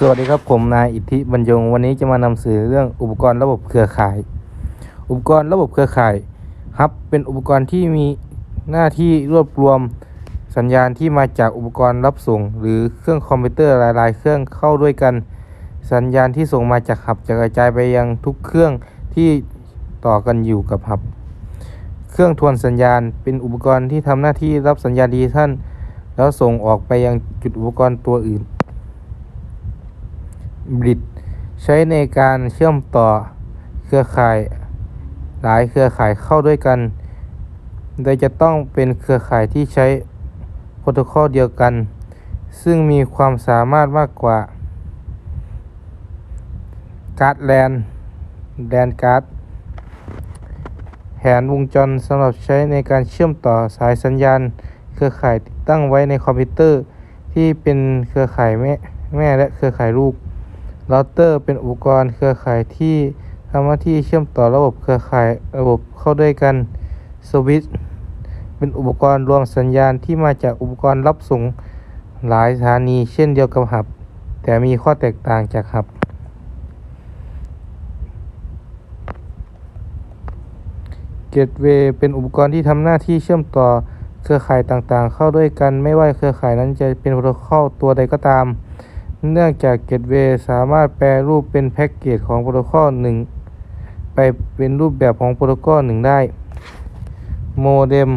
สวัสดีครับผมนายอิทธิบรรยง วันนี้จะมานำเสนอเรื่องอุปกรณ์ระบบเครือข่าย อุปกรณ์ระบบเครือข่ายฮับเป็นอุปกรณ์ที่มีหน้าที่รวบรวมสัญญาณที่มาจากอุปกรณ์รับส่ง หรือเครื่องคอมพิวเตอร์หลายๆ เครื่องเข้าด้วยกัน สัญญาณที่ส่งมาจากฮับจะกระจายไปยังทุกเครื่องที่ต่อกันอยู่กับฮับ เครื่องทวนสัญญาณเป็นอุปกรณ์ที่ทำหน้าที่รับสัญญาณดิจิทัลแล้วส่งออกไปยังจุดอุปกรณ์ตัวอื่น บริดใช้ในการเชื่อมต่อเครือข่ายหลายเครือข่ายเข้าด้วยกัน โดยจะต้องเป็นเครือข่ายที่ใช้โปรโตคอลเดียวกัน ซึ่งมีความสามารถมากกว่าการ์ดแลนแลนการ์ดแผนวงจรสำหรับใช้ในการเชื่อมต่อสายสัญญาณ เครือข่ายติดตั้งไว้ในคอมพิวเตอร์ ที่เป็นเครือข่ายแม่แม่และเครือข่ายลูก เราเตอร์เป็นอุปกรณ์เครือข่ายที่ทำหน้าที่เชื่อมต่อระบบเครือข่ายระบบเข้าด้วยกันสวิตช์เป็นอุปกรณ์รวมสัญญาณที่มาจากอุปกรณ์รับส่งหลายสถานี เช่นเดียวกับหับ แต่มีข้อแตกต่างจากหับ เกตเวย์เป็นอุปกรณ์ที่ทำหน้าที่เชื่อมต่อเครือข่ายต่างๆ เข้าด้วยกัน ไม่ว่าเครือข่ายนั้นจะเป็นโปรโตคอลตัวใดก็ตาม เนื่องจากเกตเวสามารถแปลรูปเป็นแพ็กเกจของโปรโตคอลหนึ่งไปเป็นรูปแบบของโปรโตคอลหนึ่งได้โมเด็ม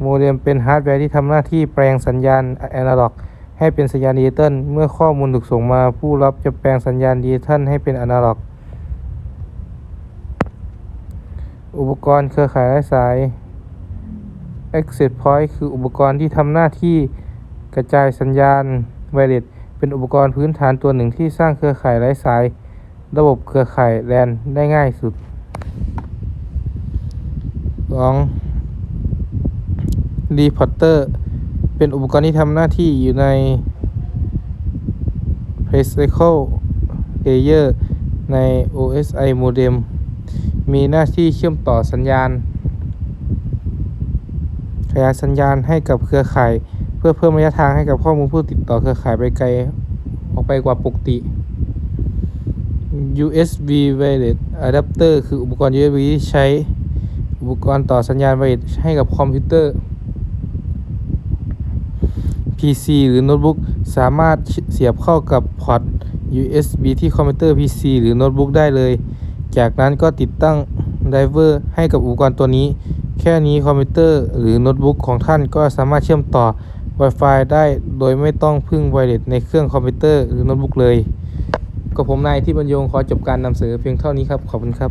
โมเด็มเป็นฮาร์ดแวร์ที่ทำหน้าที่แปลงสัญญาณแอนะล็อกให้เป็นสัญญาณดิจิตอลเมื่อข้อมูลถูกส่งมาผู้รับจะแปลงสัญญาณดิจิตอลให้เป็นอนาล็อก อุปกรณ์เครือข่ายไร้สาย Access Point คืออุปกรณ์ที่ทำหน้าที่กระจายสัญญาณ ไวเลสเป็นอุปกรณ์พื้นฐานตัวหนึ่งที่สร้างเครือข่ายไร้สาย ระบบเครือข่าย LAN ได้ง่ายสุด 2. Reporter เป็นอุปกรณ์ที่ทำหน้าที่อยู่ใน Physical Layer ใน OSI Modem มีหน้าที่เชื่อมต่อสัญญาณ ขยายสัญญาณให้กับเครือข่าย พื่อเพิ่มระยะทางให้กับข้อมูลผู้ติดต่อเครือข่ายไปไกลออกไปกว่าปกติ USB Wireless Adapter คืออุปกรณ์ USB ที่ใช้อุปกรณ์ต่อสัญญาณไวเลสให้กับคอมพิวเตอร์ PC หรือโน้ตบุ๊กสามารถเสียบเข้ากับพอร์ต USB ที่คอมพิวเตอร์ PC หรือโน้ตบุ๊กได้เลย จากนั้นก็ติดตั้งไดเวอร์ให้กับอุปกรณ์ตัวนี้ แค่นี้คอมพิวเตอร์หรือโน้ตบุ๊กของท่านก็สามารถเชื่อมต่อ Wi-Fi ได้โดยไม่ต้องพึ่งไวเลสในเครื่องคอมพิวเตอร์หรือโน้ตบุ๊กเลย ก็ผมนายที่บรรยงขอจบการนำเสนอเพียงเท่านี้ครับ ขอบคุณครับ